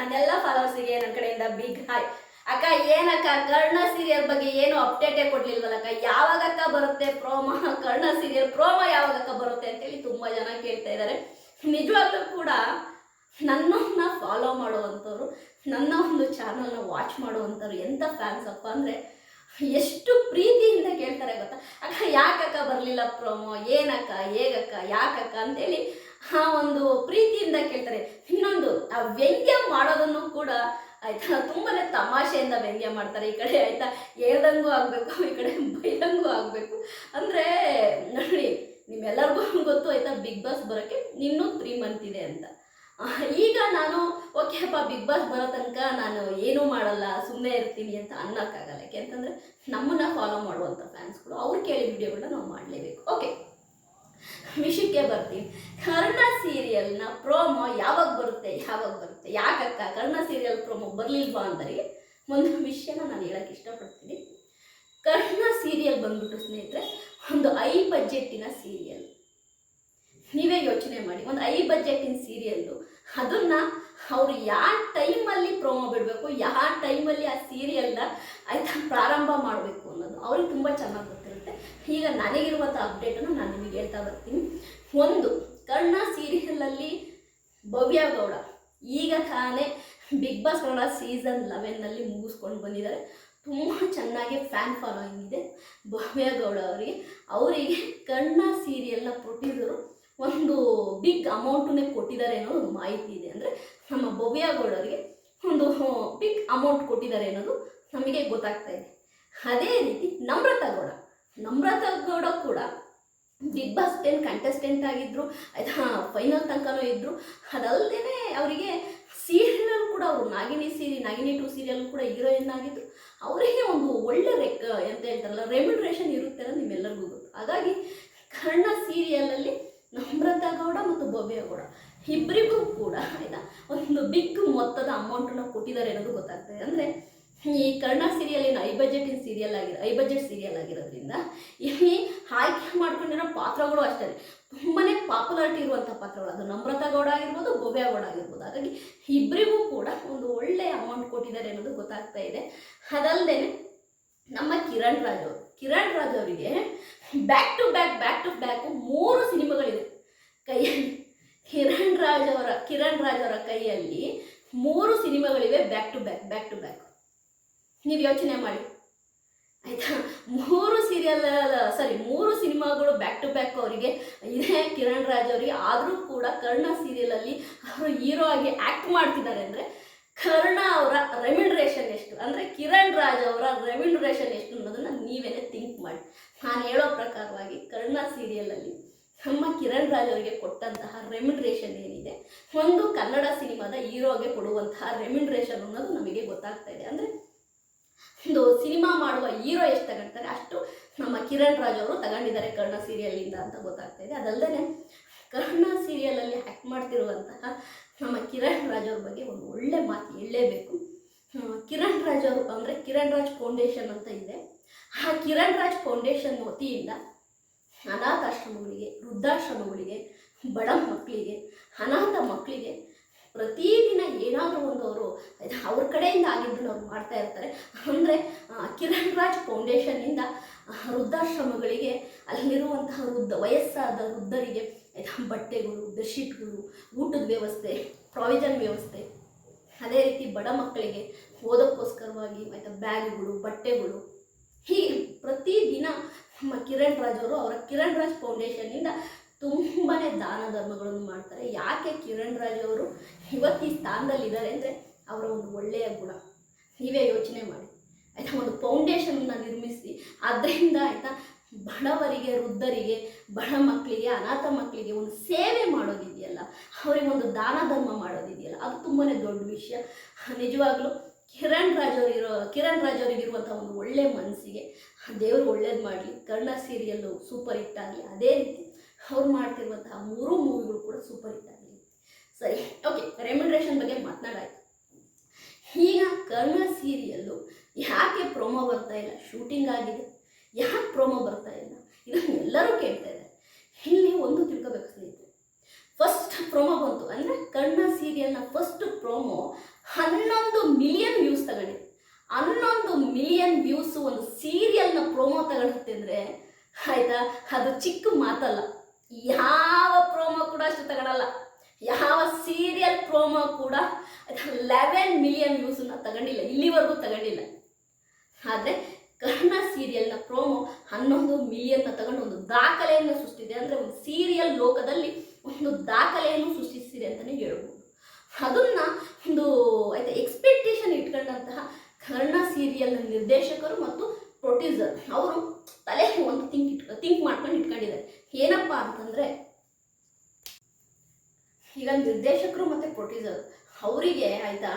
ನನ್ನೆಲ್ಲ ಫಾಲೋವರ್ಸಿಗೆ ನನ್ನ ಕಡೆಯಿಂದ ಬಿಗ್ ಹಾಯ್ ಅಕ್ಕ, ಏನಕ್ಕ, ಕರ್ಣ ಸೀರಿಯಲ್ ಬಗ್ಗೆ ಏನು ಅಪ್ಡೇಟೇ ಕೊಡ್ಲಿಲ್ವಲ್ಲಕ್ಕ? ಯಾವಾಗಕ್ಕ ಬರುತ್ತೆ ಪ್ರೋಮ ಕರ್ಣ ಸೀರಿಯಲ್ ಪ್ರೋಮ ಯಾವಾಗಕ್ಕ ಬರುತ್ತೆ ಅಂತೇಳಿ ತುಂಬಾ ಜನ ಕೇಳ್ತಾ ಇದ್ದಾರೆ ನಿಜವಾಗ್ಲೂ ಕೂಡ ನನ್ನನ್ನ ಫಾಲೋ ಮಾಡುವಂಥವ್ರು, ನನ್ನ ಒಂದು ಚಾನಲ್ನ ವಾಚ್ ಮಾಡುವಂಥವ್ರು ಎಂಥ ಫ್ಯಾನ್ಸ್ ಅಪ್ಪ ಅಂದರೆ ಎಷ್ಟು ಪ್ರೀತಿಯಿಂದ ಕೇಳ್ತಾರೆ ಗೊತ್ತಾ? ಅಕ್ಕ, ಯಾಕಕ್ಕ ಬರಲಿಲ್ಲ ಪ್ರೋಮೋ ಏನಕ್ಕ? ಹೇಗಕ್ಕ? ಯಾಕಕ್ಕ? ಅಂತೇಳಿ ಆ ಒಂದು ಪ್ರೀತಿಯಿಂದ ಕೇಳ್ತಾರೆ. ಇನ್ನೊಂದು, ಆ ವ್ಯಂಗ್ಯ ಮಾಡೋದನ್ನು ಕೂಡ ಆಯ್ತಾ, ತುಂಬಾನೇ ತಮಾಷೆಯಿಂದ ವ್ಯಂಗ್ಯ ಮಾಡ್ತಾರೆ ಈ ಕಡೆ, ಆಯ್ತಾ? ಹೇಳ್ದಂಗೂ ಆಗಬೇಕು, ಈ ಕಡೆ ಬೈದಂಗೂ ಆಗಬೇಕು. ಅಂದ್ರೆ, ನೋಡಿ, ನಿಮ್ಮೆಲ್ಲರಿಗೂ ಗೊತ್ತು, ಆಯ್ತಾ ಬಿಗ್ ಬಾಸ್ ಬರೋಕ್ಕೆ ಇನ್ನೂ ತ್ರೀ ಮಂತ್ ಇದೆ ಅಂತ. ಈಗ ನಾನು ಓಕೆಪ್ಪ ಬಿಗ್ ಬಾಸ್ ಬರೋ ತನಕ ನಾನು ಏನೂ ಮಾಡಲ್ಲ ಸುಮ್ಮನೆ ಇರ್ತೀನಿ ಅಂತ ಅನ್ನೋಕ್ಕಾಗಲ್ಲ. ಯಾಕೆಂತಂದರೆ, ನಮ್ಮನ್ನ ಫಾಲೋ ಮಾಡುವಂಥ ಫ್ಯಾನ್ಸ್ಗಳು ಅವ್ರು ಕೇಳಿ ವಿಡಿಯೋಗಳನ್ನ ನಾವು ಮಾಡಲೇಬೇಕು. ಓಕೆ ವಿಷಯಕ್ಕೆ ಬರ್ತೀನಿ ಕರ್ಣ ಸೀರಿಯಲ್ನ ಪ್ರೋಮೋ ಯಾವಾಗ ಬರುತ್ತೆ ಯಾವಾಗ ಬರುತ್ತೆ? ಯಾಕಕ್ಕ ಕರ್ಣ ಸೀರಿಯಲ್ ಪ್ರೋಮೋ ಬರಲಿಲ್ವಾ ಅಂದರೆ, ಒಂದು ವಿಷಯನ ನಾನು ಹೇಳಕ್ಕೆ ಇಷ್ಟಪಡ್ತೀನಿ. ಕರ್ಣ ಸೀರಿಯಲ್ ಬಂದ್ಬಿಟ್ಟು ಸ್ನೇಹಿತರೆ, ಒಂದು ಐ ಬಜೆಟ್ಟಿನ ಸೀರಿಯಲ್ ನೀವೇ ಯೋಚನೆ ಮಾಡಿ, ಒಂದು ಐ ಬಜೆಟ್ಟಿನ ಸೀರಿಯಲ್ಲು ಅದನ್ನ ಅವರು ಯಾವ ಟೈಮಲ್ಲಿ ಪ್ರೋಮೋ ಬಿಡಬೇಕು, ಯಾವ ಟೈಮಲ್ಲಿ ಆ ಸೀರಿಯಲ್ನ ಆಯ್ತಾ ಪ್ರಾರಂಭ ಮಾಡಬೇಕು ಅನ್ನೋದು ಅವ್ರಿಗೆ ತುಂಬ ಚೆನ್ನಾಗಿ ಈಗ ನನಗಿರುವಂಥ ಅಪ್ಡೇಟನ್ನು ನಾನು ನಿಮಗೆ ಹೇಳ್ತಾ ಬರ್ತೀನಿ. ಒಂದು, ಕರ್ಣ ಸೀರಿಯಲಲ್ಲಿ ಭವ್ಯ ಗೌಡ, ಈಗ ತಾನೇ ಬಿಗ್ ಬಾಸ್ ಕನ್ನಡ ಸೀಸನ್ ಲೆವೆನ್ನಲ್ಲಿ ಮುಗಿಸ್ಕೊಂಡು ಬಂದಿದ್ದಾರೆ. ತುಂಬ ಚೆನ್ನಾಗಿ ಫ್ಯಾನ್ ಫಾಲೋಯಿಂಗ್ ಇದೆ. ಭವ್ಯ ಗೌಡ ಅವರಿಗೆ. ಅವರಿಗೆ ಕರ್ಣ ಸೀರಿಯಲ್ನ ಪ್ರೊಡ್ಯೂಸರು ಒಂದು ಬಿಗ್ ಅಮೌಂಟನ್ನೇ ಕೊಟ್ಟಿದ್ದಾರೆ ಅನ್ನೋದು ಮಾಹಿತಿ ಇದೆ. ಅಂದರೆ ನಮ್ಮ ಭವ್ಯ ಗೌಡರಿಗೆ ಒಂದು ಬಿಗ್ ಅಮೌಂಟ್ ಕೊಟ್ಟಿದ್ದಾರೆ ಅನ್ನೋದು ನಮಗೆ ಗೊತ್ತಾಗ್ತಾ ಇದೆ. ಅದೇ ರೀತಿ ನಮ್ರತಾ ಗೌಡ. ನಮ್ರತಾ ಗೌಡ ಕೂಡ ಬಿಗ್ ಬಾಸ್ ಟೆನ್ ಕಂಟೆಸ್ಟೆಂಟ್ ಆಗಿದ್ರು, ಆಯ್ತಾ ಫೈನಲ್ ತನಕನೂ ಇದ್ರು. ಅದಲ್ಲದೆ ಅವರಿಗೆ ಸೀರಿಯಲ್ ಕೂಡ ಅವರು ನಾಗಿನಿ ಸೀರಿ ನಾಗಿನಿ ಟು ಸೀರಿಯಲ್ ಕೂಡ ಹೀರೋಯಿನ್ ಆಗಿದ್ರು. ಅವರಿಗೆ ಒಂದು ಒಳ್ಳೆ ರೆಕ್ ಅಂತ ಹೇಳ್ತಾರಲ್ಲ ರೆಮ್ಯುನರೇಷನ್ ಇರುತ್ತೆ ಅಂತ ನಿಮ್ಮೆಲ್ಲರಿಗೂ ಗೊತ್ತು. ಹಾಗಾಗಿ ಕರ್ಣ ಸೀರಿಯಲಲ್ಲಿ ನಮ್ರತಾ ಗೌಡ ಮತ್ತು ಬೊಬ್ಬೆ ಗೌಡ ಇಬ್ಬರಿಗೂ ಕೂಡ, ಆಯ್ತಾ, ಒಂದು ಬಿಗ್ ಮೊತ್ತದ ಅಮೌಂಟನ್ನು ಕೊಟ್ಟಿದ್ದಾರೆ ಅನ್ನೋದು ಗೊತ್ತಾಗ್ತದೆ. ಅಂದರೆ ಈ ಕರ್ಣ ಸೀರಿಯಲ್ ಏನು ಐ ಬಜೆಟಿನ ಸೀರಿಯಲ್ ಆಗಿರೋ ಐ ಬಜೆಟ್ ಸೀರಿಯಲ್ ಆಗಿರೋದ್ರಿಂದ ಇಲ್ಲಿ ಆಯ್ಕೆ ಮಾಡ್ಕೊಂಡಿರೋ ಪಾತ್ರಗಳು ಅಷ್ಟೇ. ತುಂಬಾ ಪಾಪ್ಯುಲಾರಿಟಿ ಇರುವಂಥ ಪಾತ್ರಗಳು. ಅದು ನಮ್ರತಾ ಗೌಡ ಆಗಿರ್ಬೋದು, ಗೋವ್ಯ ಗೌಡ ಆಗಿರ್ಬೋದು. ಹಾಗಾಗಿ ಇಬ್ಬರಿಗೂ ಕೂಡ ಒಂದು ಒಳ್ಳೆ ಅಮೌಂಟ್ ಕೊಟ್ಟಿದ್ದಾರೆ ಅನ್ನೋದು ಗೊತ್ತಾಗ್ತಾ ಇದೆ. ಅದಲ್ಲದೆ ನಮ್ಮ ಕಿರಣ್ ರಾಜ್ ಅವರು. ಕಿರಣ್ ರಾಜ್ ಅವರಿಗೆ back to back back to back ಮೂರು ಸಿನಿಮಾಗಳಿವೆ. ಕೈಯಲ್ಲಿ ಕಿರಣ್ ರಾಜ್ ಅವರ, ಕಿರಣ್ ರಾಜ್ ಅವರ ಕೈಯಲ್ಲಿ ಮೂರು ಸಿನಿಮಾಗಳಿವೆ back to back back to back ನೀವು ಯೋಚನೆ ಮಾಡಿ. ಆಯ್ತಾ? ಮೂರು ಸೀರಿಯಲ್ ಸಾರಿ ಮೂರು ಸಿನಿಮಾಗಳು ಬ್ಯಾಕ್ ಟು ಬ್ಯಾಕ್ ಅವರಿಗೆ, ಇದೆ ಕಿರಣ್ ರಾಜ್ ಅವರಿಗೆ, ಆದರೂ ಕೂಡ ಕರ್ಣ ಸೀರಿಯಲಲ್ಲಿ ಅವರು ಹೀರೋ ಆಗಿ ಆ್ಯಕ್ಟ್ ಮಾಡ್ತಿದ್ದಾರೆ ಅಂದರೆ ಕರ್ಣ ಅವರ ರೆಮ್ಯುನರೇಷನ್ ಎಷ್ಟು? ಅಂದರೆ ಕಿರಣ್ ರಾಜ್ ಅವರ ರೆಮ್ಯುನರೇಷನ್ ಎಷ್ಟು ಅನ್ನೋದನ್ನ ನೀವೇನೆ ಥಿಂಕ್ ಮಾಡಿ. ನಾನು ಹೇಳೋ ಪ್ರಕಾರವಾಗಿ ಕರ್ಣ ಸೀರಿಯಲಲ್ಲಿ ನಮ್ಮ ಕಿರಣ್ ರಾಜ್ ಅವರಿಗೆ ಕೊಟ್ಟಂತಹ ರೆಮ್ಯುನರೇಷನ್ ಏನಿದೆ? ಒಂದು ಕನ್ನಡ ಸಿನಿಮಾದ ಹೀರೋಗೆ ಕೊಡುವಂತಹ ರೆಮ್ಯುನರೇಷನ್ ಅನ್ನೋದು ನಮಗೆ ಗೊತ್ತಾಗ್ತಾ ಇದೆ. ಅಂದರೆ ಒಂದು ಸಿನಿಮಾ ಮಾಡುವ ಹೀರೋ ಎಷ್ಟು ತಗೊಳ್ತಾರೆ ಅಷ್ಟು ನಮ್ಮ ಕಿರಣ್ ರಾಜ್ ಅವರು ತಗೊಂಡಿದ್ದಾರೆ ಕರ್ಣ ಸೀರಿಯಲಿಂದ ಅಂತ ಗೊತ್ತಾಗ್ತಾ ಇದೆ. ಅದಲ್ಲದೆ ಕರ್ಣ ಸೀರಿಯಲಲ್ಲಿ ಆ್ಯಕ್ಟ್ ಮಾಡ್ತಿರುವಂತಹ ನಮ್ಮ ಕಿರಣ್ ರಾಜ್ ಅವ್ರ ಬಗ್ಗೆ ಒಂದು ಒಳ್ಳೆ ಮಾತು ಹೇಳಲೇಬೇಕು. ಕಿರಣ್ ರಾಜ್ ಅವರು ಅಂದರೆ ಕಿರಣ್ ರಾಜ್ ಫೌಂಡೇಶನ್ ಅಂತ ಇದೆ. ಆ ಕಿರಣ್ ರಾಜ್ ಫೌಂಡೇಶನ್ ವತಿಯಿಂದ ಅನಾಥಾಶ್ರಮಗಳಿಗೆ, ವೃದ್ಧಾಶ್ರಮಗಳಿಗೆ, ಬಡ ಮಕ್ಕಳಿಗೆ, ಅನಾಥ ಮಕ್ಕಳಿಗೆ ಪ್ರತಿದಿನ ಏನಾದರೂ ಒಂದು ಅವರು ಅವ್ರ ಕಡೆಯಿಂದ ಆಗಿದ್ದು ಅವ್ರು ಮಾಡ್ತಾ ಇರ್ತಾರೆ. ಅಂದರೆ ಕಿರಣ್ ರಾಜ್ ಫೌಂಡೇಶನ್ನಿಂದ ವೃದ್ಧಾಶ್ರಮಗಳಿಗೆ ಅಲ್ಲಿರುವಂತಹ ವೃದ್ಧ, ವಯಸ್ಸಾದ ವೃದ್ಧರಿಗೆ ಬಟ್ಟೆಗಳು, ಬೆಡ್ಶೀಟ್ಗಳು, ಊಟದ ವ್ಯವಸ್ಥೆ, ಪ್ರಾವಿಜನ್ ವ್ಯವಸ್ಥೆ, ಅದೇ ರೀತಿ ಬಡ ಮಕ್ಕಳಿಗೆ ಓದೋಕ್ಕೋಸ್ಕರವಾಗಿ ಆಯಿತಾ ಬ್ಯಾಗ್ಗಳು, ಬಟ್ಟೆಗಳು, ಹೀಗೆ ಪ್ರತಿದಿನ ನಮ್ಮ ಕಿರಣ್ ರಾಜ್ ಅವರು ಅವರ ಕಿರಣ್ ರಾಜ್ ಫೌಂಡೇಶನ್ನಿಂದ ತುಂಬಾ ದಾನ ಧರ್ಮಗಳನ್ನು ಮಾಡ್ತಾರೆ. ಯಾಕೆ ಕಿರಣ್ ರಾಜ್ ಅವರು ಇವತ್ತು ಈ ಸ್ಥಾನದಲ್ಲಿದ್ದಾರೆ ಅಂದರೆ ಅವರ ಒಂದು ಒಳ್ಳೆಯ ಗುಣ. ನೀವೇ ಯೋಚನೆ ಮಾಡಿ. ಆಯಿತಾ, ಒಂದು ಫೌಂಡೇಶನ್ನ ನಿರ್ಮಿಸಿ. ಅದರಿಂದ ಆಯಿತಾ, ಬಡವರಿಗೆ, ವೃದ್ಧರಿಗೆ, ಬಡ ಮಕ್ಕಳಿಗೆ ಅನಾಥ ಮಕ್ಕಳಿಗೆ ಒಂದು ಸೇವೆ ಮಾಡೋದಿದೆಯಲ್ಲ, ಅವರಿಗೆ ಒಂದು ದಾನ ಧರ್ಮ ಮಾಡೋದಿದೆಯಲ್ಲ, ಅದು ತುಂಬಾ ದೊಡ್ಡ ವಿಷಯ. ನಿಜವಾಗ್ಲೂ ಕಿರಣ್ ರಾಜ್ ಅವರಿರೋ ಕಿರಣ್ ರಾಜ್ ಅವರಿಗಿರುವಂಥ ಒಂದು ಒಳ್ಳೆ ಮನಸ್ಸಿಗೆ ದೇವರು ಒಳ್ಳೇದು ಮಾಡಲಿ, ಕರ್ಣ ಸೀರಿಯಲ್ಲು ಸೂಪರ್ ಹಿಟ್ ಆಗಲಿ, ಅದೇ ರೀತಿ ಅವ್ರು ಮಾಡ್ತಿರುವಂತಹ ಮೂರು ಮೂವಿಗಳು ಕೂಡ ಸೂಪರ್ ಹಿಟ್ ಆಗಲಿ ಸರಿ ಓಕೆ ರೆಮ್ಯುನರೇಷನ್ ಬಗ್ಗೆ ಮಾತನಾಡಾಯ್ತು. ಈಗ ಕರ್ಣ ಸೀರಿಯಲ್ಲು ಯಾಕೆ ಪ್ರೋಮೋ ಬರ್ತಾ ಇಲ್ಲ? ಶೂಟಿಂಗ್ ಆಗಿದೆ. ಯಾಕೆ ಪ್ರೋಮೋ ಬರ್ತಾ ಇಲ್ಲ? ಇದನ್ನು ಎಲ್ಲರೂ ಕೇಳ್ತಾ ಇದ್ದಾರೆ. ಇಲ್ಲಿ ಒಂದು ತಿಳ್ಕೋಬೇಕು ಸ್ನೇಹಿತರೆ. ಫಸ್ಟ್ ಪ್ರೋಮೋ ಬಂತು. ಅಂದರೆ ಕರ್ಣ ಸೀರಿಯಲ್ನ ಫಸ್ಟ್ ಪ್ರೋಮೋ ಹನ್ನೊಂದು ಮಿಲಿಯನ್ ವ್ಯೂಸ್ ತಗೊಂಡಿದೆ. ಹನ್ನೊಂದು ಮಿಲಿಯನ್ ವ್ಯೂಸ್ ಒಂದು ಸೀರಿಯಲ್ನ ಪ್ರೋಮೋ ತಗೊಳುತ್ತೆ ಅಂದರೆ, ಆಯ್ತಾ? ಅದು ಚಿಕ್ಕ ಮಾತಲ್ಲ. ಯಾವ ಪ್ರೋಮೋ ಕೂಡ ಅಷ್ಟು ತಗೊಳಲ್ಲ. ಯಾವ ಸೀರಿಯಲ್ ಪ್ರೋಮೋ ಕೂಡ ಲೆವೆನ್ ಮಿಲಿಯನ್ ವ್ಯೂಸನ್ನ ತಗೊಂಡಿಲ್ಲ, ಇಲ್ಲಿವರೆಗೂ ತಗೊಂಡಿಲ್ಲ. ಆದರೆ ಕರ್ಣ ಸೀರಿಯಲ್ನ ಪ್ರೋಮೋ ಹನ್ನೊಂದು ಮಿಲಿಯನ್ನ ತಗೊಂಡು ಒಂದು ದಾಖಲೆಯನ್ನು ಸೃಷ್ಟಿಸಿದೆ ಅಂದರೆ ಒಂದು ಸೀರಿಯಲ್ ಲೋಕದಲ್ಲಿ ಒಂದು ದಾಖಲೆಯನ್ನು ಸೃಷ್ಟಿಸಿದೆ ಅಂತಲೇ ಹೇಳ್ಬೋದು. ಅದನ್ನ ಒಂದು ಆಯ್ತಾ ಎಕ್ಸ್ಪೆಕ್ಟೇಷನ್ ಇಟ್ಕೊಂಡಂತಹ ಕರ್ಣ ಸೀರಿಯಲ್ನ ನಿರ್ದೇಶಕರು ಮತ್ತು ಪ್ರೊಡ್ಯೂಸರ್ ಅವರು ತಲೆ ಒಂದು ಥಿಂಕ್ ಇಟ್ ಥಿಂಕ್ ಮಾಡ್ಕೊಂಡು ಇಟ್ಕೊಂಡಿದ್ದಾರೆ. ಏನಪ್ಪ ಅಂತಂದರೆ, ಈಗ ನಿರ್ದೇಶಕರು ಮತ್ತು ಪ್ರೊಡ್ಯೂಸರ್ ಅವರಿಗೆ ಆಯಿತಾ,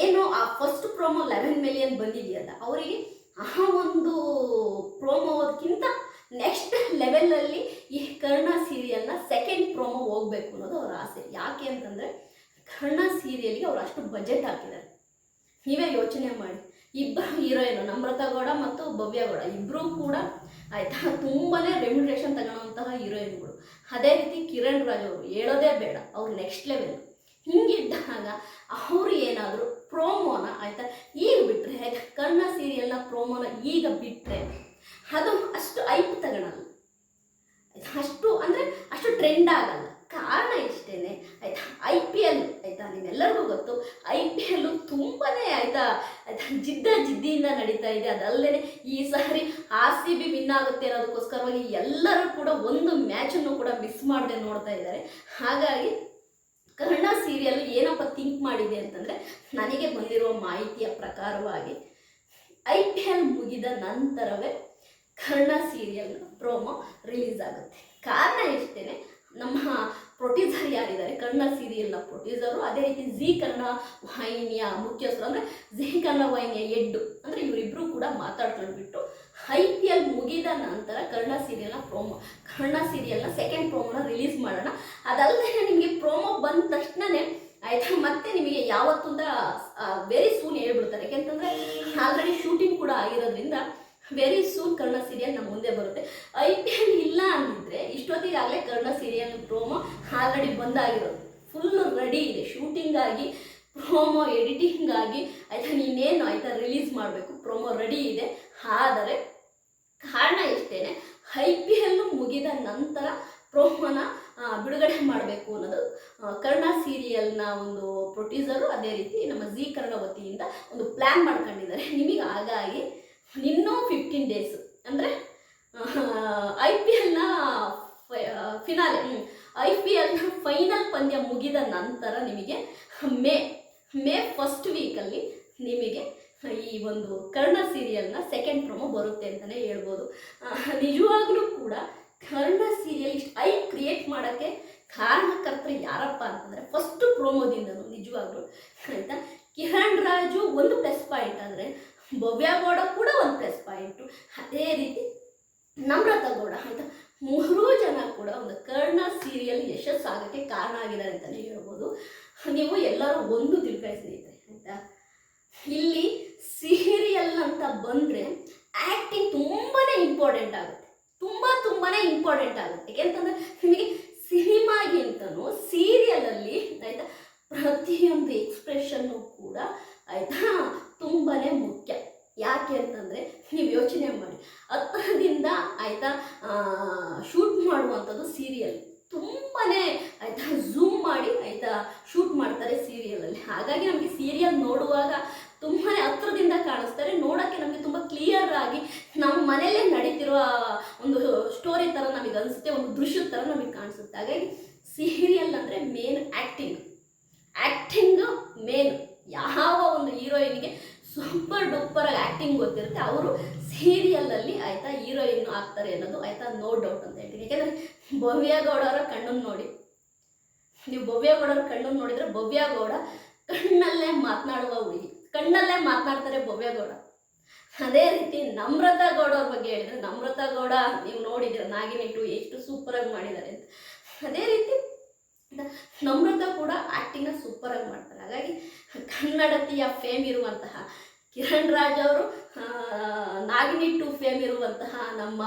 ಏನು ಆ ಫಸ್ಟ್ ಪ್ರೋಮೋ ಲೆವೆನ್ ಮಿಲಿಯನ್ ಬಂದಿದೆಯಲ್ಲ ಅವರಿಗೆ ಆ ಒಂದು ಪ್ರೋಮೋದಕ್ಕಿಂತ ನೆಕ್ಸ್ಟ್ ಲೆವೆಲಲ್ಲಿ ಈ ಕರ್ಣ ಸೀರಿಯಲ್ನ ಸೆಕೆಂಡ್ ಪ್ರೋಮೋ ಹೋಗ್ಬೇಕು ಅನ್ನೋದು ಅವರ ಆಸೆ. ಯಾಕೆ ಅಂತಂದರೆ, ಕರ್ಣ ಸೀರಿಯಲ್ಗೆ ಅವ್ರು ಅಷ್ಟು ಬಜೆಟ್ ಹಾಕಿದ್ದಾರೆ. ನೀವೇ ಯೋಚನೆ ಮಾಡಿ. ಇಬ್ಬರು ಹೀರೋಯಿನ್, ನಮ್ರತಾ ಗೌಡ ಮತ್ತು ಭವ್ಯ ಗೌಡ ಇಬ್ಬರೂ ಕೂಡ ಆಯ್ತಾ? ತುಂಬಾನೇ ರೆಮ್ಯುನರೇಷನ್ ತಗೊಳ್ಳೋಂತಹ ಹೀರೋಯಿನ್ಗಳು. ಅದೇ ರೀತಿ ಕಿರಣ್ ರಾಜ್ ಅವರು ಹೇಳೋದೇ ಬೇಡ, ಅವ್ರು ನೆಕ್ಸ್ಟ್ ಲೆವೆಲ್ ಹಿಂಗಿದ್ದಾಗ ಅವರು ಏನಾದರೂ ಪ್ರೋಮೋನ ಆಯ್ತಾ? ಈಗ ಬಿಟ್ಟರೆ ಕರ್ಣ ಸೀರಿಯಲ್ನ ಪ್ರೋಮೋನ ಈಗ ಬಿಟ್ಟರೆ ಅದು ಅಷ್ಟು ಐಪ್ ತಗೊಳಲ್ಲ. ಅಷ್ಟು ಅಂದರೆ ಅಷ್ಟು ಟ್ರೆಂಡ್ ಆಗಲ್ಲ. ಕಾರಣ ಇಷ್ಟೇನೆ. ಆಯ್ತಾ? ಐ ಪಿ ಎಲ್ ಆಯ್ತಾ? ನಿಮ್ಮೆಲ್ಲರಿಗೂ ಗೊತ್ತು ಐ ಪಿ ಎಲ್ಲು ತುಂಬಾ ಆಯ್ತಾ ಜಿದ್ದ ಜಿದ್ದಿಯಿಂದ ನಡೀತಾ ಇದೆ. ಅದಲ್ಲದೆ ಈ ಸಾರಿ ಆರ್ ಸಿ ಬಿ ವಿನ್ ಆಗುತ್ತೆ ಅನ್ನೋದಕ್ಕೋಸ್ಕರವಾಗಿ ಎಲ್ಲರೂ ಕೂಡ ಒಂದು ಮ್ಯಾಚನ್ನು ಕೂಡ ಮಿಸ್ ಮಾಡದೆ ನೋಡ್ತಾ ಇದ್ದಾರೆ. ಹಾಗಾಗಿ ಕನ್ನಡ ಸೀರಿಯಲ್ ಏನಪ್ಪ ಥಿಂಕ್ ಮಾಡಿದೆ ಅಂತಂದರೆ ನನಗೆ ಬಂದಿರುವ ಮಾಹಿತಿಯ ಪ್ರಕಾರವಾಗಿ ಐ ಪಿ ಎಲ್ ಮುಗಿದ ನಂತರವೇ ಕನ್ನಡ ಸೀರಿಯಲ್ ಪ್ರೋಮೋ ರಿಲೀಸ್ ಆಗುತ್ತೆ. ಕಾರಣ ಇಷ್ಟೇ ನಮ್ಮ ಪ್ರೊಡ್ಯೂಸರ್ ಯಾರಿದ್ದಾರೆ? ಕನ್ನಡ ಸೀರಿಯಲ್ನ ಪ್ರೊಡ್ಯೂಸರು. ಅದೇ ರೀತಿ ಜಿ ಕನ್ನಡ ವಾಹಿನಿಯ ಮುಖ್ಯಸ್ಥರು ಅಂದರೆ ಜಿ ಕನ್ನಡ ವಾಹಿನಿಯ ಎಡ್ಡು. ಅಂದರೆ ಇವರಿಬ್ಬರು ಕೂಡ ಮಾತಾಡ್ಕೊಂಡ್ಬಿಟ್ಟು ಐ ಪಿ ಎಲ್ ಮುಗಿದ ನಂತರ ಕನ್ನಡ ಸೀರಿಯಲ್ನ ಪ್ರೋಮೋ ಕನ್ನಡ ಸೀರಿಯಲ್ನ ಸೆಕೆಂಡ್ ಪ್ರೋಮೋನ ರಿಲೀಸ್ ಮಾಡೋಣ. ಅದಲ್ಲದೆ ನಿಮಗೆ ಪ್ರೋಮೋ ಬಂದ ತಕ್ಷಣವೇ ಆಯ್ತಾ, ಮತ್ತೆ ನಿಮಗೆ ಯಾವತ್ತು ಅಂತ ವೆರಿ ಸೂನ್ ಹೇಳ್ಬಿಡ್ತಾರೆ. ಯಾಕೆಂತಂದರೆ ಆಲ್ರೆಡಿ ಶೂಟಿಂಗ್ ಕೂಡ ಆಗಿರೋದ್ರಿಂದ ವೆರಿ ಸೂನ್ ಕನ್ನಡ ಸೀರಿಯಲ್ ನಮ್ಮ ಮುಂದೆ ಬರುತ್ತೆ. ಐ ಪಿ ಎಲ್ ಇಲ್ಲ ಅಂದಿದ್ರೆ ಇಷ್ಟೊತ್ತಿಗಾಗಲೇ ಕನ್ನಡ ಸೀರಿಯಲ್ ಪ್ರೋಮೋ ಆಲ್ರೆಡಿ ಬಂದಾಗಿರೋದು. ಫುಲ್ ರೆಡಿ ಇದೆ. ಶೂಟಿಂಗ್ ಆಗಿ ಪ್ರೋಮೋ ಎಡಿಟಿಂಗ್ ಆಗಿ ಆಯ್ತಾ ನೀನೇನು ಆಯಿತಾ ರಿಲೀಸ್ ಮಾಡಬೇಕು. ಪ್ರೋಮೋ ರೆಡಿ ಇದೆ. ಆದರೆ, ಕಾರಣ ಇಷ್ಟೇ ಐ ಪಿ ಎಲ್ ಮುಗಿದ ನಂತರ ಪ್ರೋಮೋನ ಬಿಡುಗಡೆ ಮಾಡಬೇಕು ಅನ್ನೋದು ಕರ್ಣ ಸೀರಿಯಲ್ನ ಒಂದು ಪ್ರೊಡ್ಯೂಸರು ಅದೇ ರೀತಿ ನಮ್ಮ ಜೀ ಕರ್ಣ ವತಿಯಿಂದ ಒಂದು ಪ್ಲ್ಯಾನ್ ಮಾಡ್ಕೊಂಡಿದ್ದಾರೆ. ನಿಮಗೆ ಹಾಗಾಗಿ ಇನ್ನೂ ಫಿಫ್ಟೀನ್ ಡೇಸ್ ಅಂದರೆ ಐ ಪಿ ಎಲ್ನ ಫಿನಾಲೆ ಐ ಪಿ ಎಲ್ನ ಫೈನಲ್ ಪಂದ್ಯ ಮುಗಿದ ನಂತರ ನಿಮಗೆ ಮೇ ಮೇ ಫಸ್ಟ್ ವೀಕಲ್ಲಿ ನಿಮಗೆ ಈ ಒಂದು ಕರ್ಣ ಸೀರಿಯಲ್ನ ಸೆಕೆಂಡ್ ಪ್ರೊಮೋ ಬರುತ್ತೆ ಅಂತಲೇ ಹೇಳ್ಬೋದು. ನಿಜವಾಗ್ಲೂ ಕೂಡ ಕರ್ಣ ಸೀರಿಯಲ್ ಇಷ್ಟು ಐ ಕ್ರಿಯೇಟ್ ಮಾಡೋಕ್ಕೆ ಕಾರಣಕರ್ತರು ಯಾರಪ್ಪ ಅಂತಂದರೆ ಫಸ್ಟ್ ಪ್ರೋಮೋದಿಂದನು ನಿಜವಾಗ್ಲೂ, ಆಯಿತಾ? ಕಿರಣ್ ರಾಜು ಒಂದು ಪ್ಲಸ್ ಪಾಯಿಂಟ್ ಆದರೆ ಭವ್ಯ ಗೌಡ ಕೂಡ ಒಂದು ಪ್ಲಸ್ ಪಾಯಿಂಟು ಅದೇ ರೀತಿ ನಮ್ರತಾ ಗೌಡ ಅಂತ ಮೂರೂ ಜನ ಕೂಡ ಒಂದು ಕರ್ಣ ಸೀರಿಯಲ್ ಯಶಸ್ಸಾಗಕ್ಕೆ ಕಾರಣ ಆಗಿದ್ದಾರೆ ಅಂತಲೇ ಹೇಳ್ಬೋದು. ನೀವು ಎಲ್ಲರೂ ಒಂದು ತಿಳ್ಕೊಳ್ಳಿ ಸ್ನೇಹಿತರೆ, ಆಯಿತಾ? ಇಲ್ಲಿ ಸೀರಿಯಲ್ ಅಂತ ಬಂದರೆ ಆ್ಯಕ್ಟಿಂಗ್ ತುಂಬಾ ಇಂಪಾರ್ಟೆಂಟ್ ಆಗುತ್ತೆ. ತುಂಬ ತುಂಬಾ ಇಂಪಾರ್ಟೆಂಟ್ ಆಗುತ್ತೆ. ಯಾಕೆಂತಂದರೆ ನಿಮಗೆ ಸಿನಿಮಾಗಿಂತನೂ ಸೀರಿಯಲಲ್ಲಿ, ಆಯಿತಾ, ಪ್ರತಿಯೊಂದು ಎಕ್ಸ್ಪ್ರೆಷನ್ನು ಕೂಡ, ಆಯಿತಾ ತುಂಬಾ ಮುಖ್ಯ. ಯಾಕೆ ಅಂತಂದರೆ ನೀವು ಯೋಚನೆ ಮಾಡಿ. ಹತ್ತರಿಂದ ಆಯಿತಾ ಶೂಟ್ ಮಾಡುವಂಥದ್ದು ಸೀರಿಯಲ್ ತುಂಬಾ ಆಯಿತಾ ಝೂಮ್ ಮಾಡಿ ಆಯಿತಾ ಶೂಟ್ ಮಾಡ್ತಾರೆ ಸೀರಿಯಲಲ್ಲಿ ಹಾಗಾಗಿ ನಮಗೆ ಸೀರಿಯಲ್ ನೋಡುವಾಗ ತುಂಬಾ ಹತ್ರದಿಂದ ಕಾಣಿಸ್ತಾರೆ. ನೋಡೋಕ್ಕೆ ನಮಗೆ ತುಂಬ ಕ್ಲಿಯರ್ ಆಗಿ ನಮ್ಮ ಮನೆಯಲ್ಲೇ ನಡೀತಿರುವ ಒಂದು ಸ್ಟೋರಿ ಥರ ನಮಗೆ ಅನಿಸುತ್ತೆ, ಒಂದು ದೃಶ್ಯದ ಥರ ನಮಗೆ ಕಾಣಿಸುತ್ತೆ. ಹಾಗಾಗಿ ಸೀರಿಯಲ್ ಅಂದರೆ ಮೇನ್ ಆ್ಯಕ್ಟಿಂಗ್ ಆ್ಯಕ್ಟಿಂಗ್ ಮೇನ್ ಯಾವ ಒಂದು ಹೀರೋಯಿನ್ಗೆ ಸೂಪರ್ ಡೂಪರ್ ಆ್ಯಕ್ಟಿಂಗ್ ಗೊತ್ತಿರುತ್ತೆ. ಅವರು ಸೀರಿಯಲಲ್ಲಿ ಆಯಿತಾ ಹೀರೋಯಿನ್ ಆಗ್ತಾರೆ ಅನ್ನೋದು ಆಯ್ತಾ ನೋ ಡೌಟ್ ಅಂತ ಹೇಳ್ತೀನಿ. ಯಾಕೆಂದರೆ ಅವರ ಕಣ್ಣನ್ನು ನೋಡಿ, ನೀವು ಭವ್ಯ ಗೌಡರ ಕಣ್ಣನ್ನು ನೋಡಿದರೆ ಭವ್ಯ ಗೌಡ ಕಣ್ಣಲ್ಲೇ ಮಾತನಾಡುವ ಹುಡುಗಿ. ಕಣ್ಣಲ್ಲೇ ಮಾತನಾಡ್ತಾರೆ ಭವ್ಯ ಗೌಡ. ಅದೇ ರೀತಿ ನಮ್ರತಾ ಗೌಡ ಅವ್ರ ಬಗ್ಗೆ ಹೇಳಿದ್ರೆ ನಮ್ರತಾ ಗೌಡ ನೀವು ನೋಡಿದ್ದೀರ ನಾಗಿನಿಟ್ಟು ಎಷ್ಟು ಸೂಪರಾಗಿ ಮಾಡಿದ್ದಾರೆ ಅಂತ. ಅದೇ ರೀತಿ ನಮ್ರತಾ ಕೂಡ ಆ್ಯಕ್ಟಿಂಗ್ನ ಸೂಪರಾಗಿ ಮಾಡ್ತಾರೆ. ಹಾಗಾಗಿ ಕನ್ನಡತಿಯ ಫೇಮ್ ಇರುವಂತಹ ಕಿರಣ್ ರಾಜ್ ಅವರು ನಾಗಿನಿ ಟು ಫೇಮ್ ಇರುವಂತಹ ನಮ್ಮ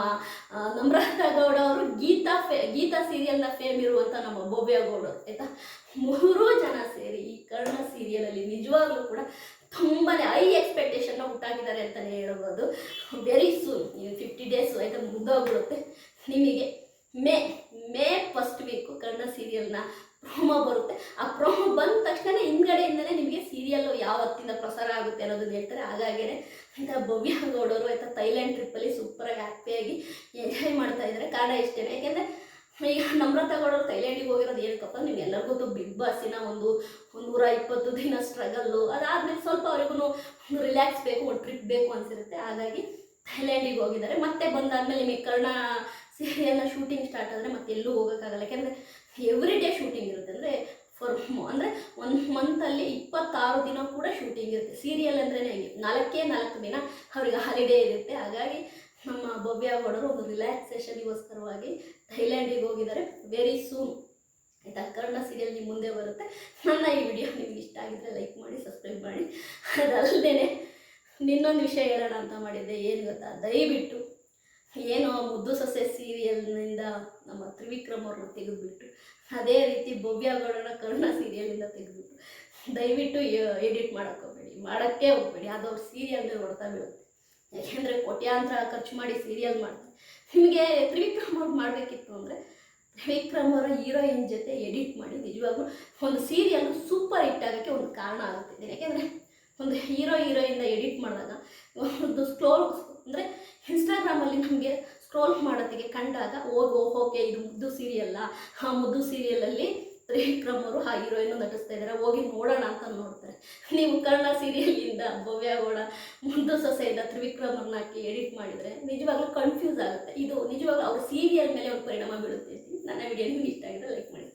ನಮ್ರತಾ ಗೌಡ ಅವರು ಗೀತಾ ಫೇ ಗೀತಾ ಸೀರಿಯಲ್ನ ಫೇಮ್ ಇರುವಂಥ ನಮ್ಮ ಬೊಬ್ಬೆ ಗೌಡ ಆಯಿತಾ? ಮೂರೂ ಜನ ಸೇರಿ ಈ ಕರ್ಣ ಸೀರಿಯಲ್ ಸೀರಿಯಲಲ್ಲಿ ನಿಜವಾಗ್ಲೂ ಕೂಡ ತುಂಬಾ ಹೈ ಎಕ್ಸ್ಪೆಕ್ಟೇಷನ್ನ ಉಂಟಾಗಿದ್ದಾರೆ ಅಂತಲೇ ಹೇಳ್ಬೋದು. ವೆರಿ ಸೂನ್ ಫಿಫ್ಟಿ ಡೇಸ್ ಆಯ್ತಾ, ಮುಗ್ದೋಗ್ಬಿಡುತ್ತೆ. ನಿಮಗೆ May May first week Kannada ಸೀರಿಯಲ್ನ promo ಬರುತ್ತೆ. ಆ ಪ್ರೋಮೋ ಬಂದ ತಕ್ಷಣ ಹಿಂದ್ಗಡೆಯಿಂದಲೇ ನಿಮಗೆ ಸೀರಿಯಲ್ಲು ಯಾವತ್ತಿಂದ ಪ್ರಸಾರ ಆಗುತ್ತೆ ಅನ್ನೋದನ್ನ ಹೇಳ್ತಾರೆ. ಹಾಗಾಗೇನೆ ಆಯ್ತಾ ಭವ್ಯ ಗೌಡರು ಆಯ್ತಾ ಥೈಲ್ಯಾಂಡ್ ಟ್ರಿಪ್ಪಲ್ಲಿ ಸೂಪರಾಗಿ ಹ್ಯಾಪಿಯಾಗಿ ಎಂಜಾಯ್ ಮಾಡ್ತಾ ಇದ್ದಾರೆ. ಕಾರಣ ಇಷ್ಟೇನೆ. ಯಾಕೆಂದರೆ ಈಗ ನಮ್ರತಾ ಗೌಡರು ಥೈಲ್ಯಾಂಡಿಗೆ ಹೋಗಿರೋದು ಏನಕ್ಕಪ್ಪ ನಿಮ್ಗೆಲ್ಲರಿಗೂ ಗೊತ್ತು ಬಿಗ್ ಬಾಸಿನ ಒಂದು ಒಂದು ನೂರ ಇಪ್ಪತ್ತು ದಿನ ಸ್ಟ್ರಗಲ್ಲು ಅದಾದಮೇಲೆ ಸ್ವಲ್ಪ ಅವ್ರಿಗೂ ರಿಲ್ಯಾಕ್ಸ್ ಬೇಕು, ಒಂದು ಟ್ರಿಪ್ ಬೇಕು ಅನಿಸಿರುತ್ತೆ. ಹಾಗಾಗಿ ಥೈಲ್ಯಾಂಡಿಗೆ ಹೋಗಿದ್ದಾರೆ. ಮತ್ತೆ ಬಂದಾದ್ಮೇಲೆ ನಿಮಗೆ ಕರ್ಣ ಸೀರಿಯಲ್ನ ಶೂಟಿಂಗ್ ಸ್ಟಾರ್ಟ್ ಆದರೆ ಮತ್ತೆ ಎಲ್ಲೂ ಹೋಗೋಕ್ಕಾಗಲ್ಲ. ಯಾಕೆಂದರೆ ಎವ್ರಿ ಡೇ ಶೂಟಿಂಗ್ ಇರುತ್ತೆ. ಅಂದರೆ ಫಾರ್ ಅಂದರೆ ಒಂದು ಮಂತಲ್ಲಿ ಇಪ್ಪತ್ತಾರು ದಿನ ಕೂಡ ಶೂಟಿಂಗ್ ಇರುತ್ತೆ. ಸೀರಿಯಲ್ ಅಂದ್ರೇ ಹಂಗೆ. ನಾಲ್ಕೇ ನಾಲ್ಕು ದಿನ ಅವ್ರಿಗೆ ಹಾಲಿಡೇ ಇರುತ್ತೆ. ಹಾಗಾಗಿ ನಮ್ಮ ಭವ್ಯ ಗೌಡರು ಒಂದು ರಿಲ್ಯಾಕ್ಸೇಷನ್ಗೋಸ್ಕರವಾಗಿ ಥೈಲ್ಯಾಂಡಿಗೆ ಹೋಗಿದ್ದಾರೆ. ವೆರಿ ಸೂನ್ ಆಯಿತಾ? ಕನ್ನಡ ಸೀರಿಯಲ್ ನಿಮ್ಮ ಮುಂದೆ ಬರುತ್ತೆ. ನನ್ನ ಈ ವಿಡಿಯೋ ನಿಮ್ಗೆ ಇಷ್ಟ ಆಗಿದ್ರೆ ಲೈಕ್ ಮಾಡಿ ಸಬ್ಸ್ಕ್ರೈಬ್ ಮಾಡಿ. ಅದಲ್ಲದೇ ನಿನ್ನೊಂದು ವಿಷಯ ಹೇಳೋಣ ಅಂತ ಮಾಡಿದ್ದೆ. ಏನು ಗೊತ್ತಾ? ದಯವಿಟ್ಟು. ಏನು ಮುದ್ದು ಸೊಸೆ ಸೀರಿಯಲ್ನಿಂದ ನಮ್ಮ ತ್ರಿವಿಕ್ರಮ್ ಅವ್ರನ್ನ ತೆಗೆದುಬಿಟ್ಟು ಅದೇ ರೀತಿ ಭವ್ಯ ಗೌಡನ ಕರ್ಣ ಸೀರಿಯಲಿಂದ ತೆಗೆದುಬಿಟ್ಟು ದಯವಿಟ್ಟು ಎಡಿಟ್ ಮಾಡೋಕ್ಕೆ ಹೋಗ್ಬೇಡಿ. ಮಾಡೋಕ್ಕೆ ಹೋಗ್ಬೇಡಿ. ಅದು ಅವ್ರ ಸೀರಿಯಲ್ ಮೇಲೆ ಬೀಳುತ್ತೆ. ಯಾಕೆಂದರೆ ಕೋಟ್ಯಾಂತರ ಖರ್ಚು ಮಾಡಿ ಸೀರಿಯಲ್ ಮಾಡ್ತಾರೆ. ನಿಮಗೆ ತ್ರಿವಿಕ್ರಮ್ ಅವ್ರು ಮಾಡಬೇಕಿತ್ತು ಅಂದರೆ ತ್ರಿವಿಕ್ರಮ್ ಅವರ ಹೀರೋಯಿನ್ ಜೊತೆ ಎಡಿಟ್ ಮಾಡಿ ನಿಜವಾಗ್ಲೂ ಒಂದು ಸೀರಿಯಲ್ ಸೂಪರ್ ಹಿಟ್ ಆಗೋಕ್ಕೆ ಒಂದು ಕಾರಣ ಆಗುತ್ತೆ ಯಾಕೆಂದರೆ ಒಂದು ಹೀರೋ ಹೀರೋಯಿಂದ ಎಡಿಟ್ ಮಾಡಿದಾಗ ಒಂದು ಸ್ಕ್ರೋಲ್ ಅಂದರೆ ಇನ್ಸ್ಟಾಗ್ರಾಮಲ್ಲಿ ನಿಮಗೆ ಸ್ಕ್ರೋಲ್ ಮಾಡೋದಕ್ಕೆ ಕಂಡಾಗ, ಓ ಓಕೆ, ಇದು ಮುದ್ದು ಸೀರಿಯಲ್ಲ ಆ? ಮುದ್ದು ಸೀರಿಯಲಲ್ಲಿ ತ್ರಿವಿಕ್ರಮ್ ಅವರು ಆ ಹೀರೋಯಿನ್ ನಟಿಸ್ತಾ ಇದ್ದಾರೆ ಹೋಗಿ ನೋಡೋಣ ಅಂತ ನೋಡ್ತಾರೆ. ನೀವು ಕನ್ನಡ ಸೀರಿಯಲಿಂದ ಭವ್ಯ ಗೌಡ ಮುದ್ದು ಸೊಸೆಯಿಂದ ತ್ರಿವಿಕ್ರಮನ್ನ ಹಾಕಿ ಎಡಿಟ್ ಮಾಡಿದರೆ ನಿಜವಾಗ್ಲೂ ಕನ್ಫ್ಯೂಸ್ ಆಗುತ್ತೆ. ಇದು ನಿಜವಾಗ್ಲೂ ಅವ್ರ ಸೀರಿಯಲ್ ಮೇಲೆ ಒಂದು ಪರಿಣಾಮ ಬೀಳುತ್ತೆ ನನ್ನ ವಿಡಿಯೋ ನಿಮ್ಗೆ ಇಷ್ಟ ಆಗಿದೆ ಲೈಕ್ ಮಾಡಿ.